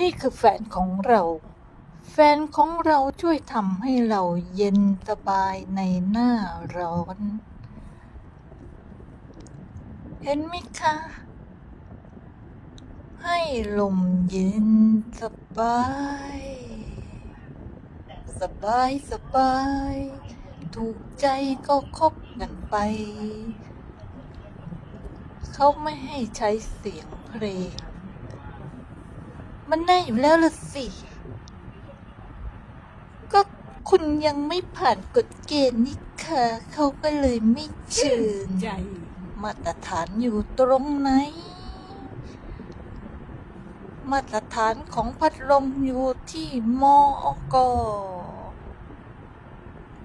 นี่คือแฟนของเรา แฟนของเราช่วยทำให้เราเย็นสบายในหน้าร้อน เห็นไหมคะ ให้ลมเย็นสบาย สบายสบาย ถูกใจก็คบกันไป เขาไม่ให้ใช้เสียงเพลง มันแน่อยู่แล้วละสิ ก็คุณยังไม่ผ่านกฎเกณฑ์นี่ค่ะ เขาก็เลยไม่เชิญใจ มาตรฐานอยู่ตรงไหน มาตรฐานของพัดลมอยู่ที่มอก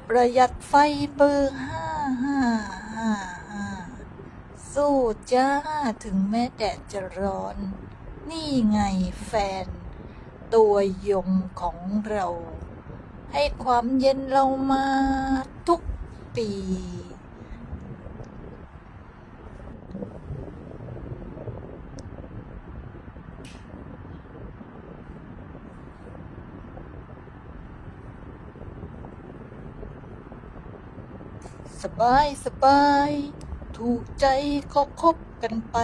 ประหยัดไฟเบอร์ห้าห้าห้าห้าสู้จ้า ถึงแม้แดดจะร้อน นี่ไงแฟน ตัวยงของเรา ให้ความเย็นเรามาทุกปี สบาย สบาย ถูกใจก็คบกันไป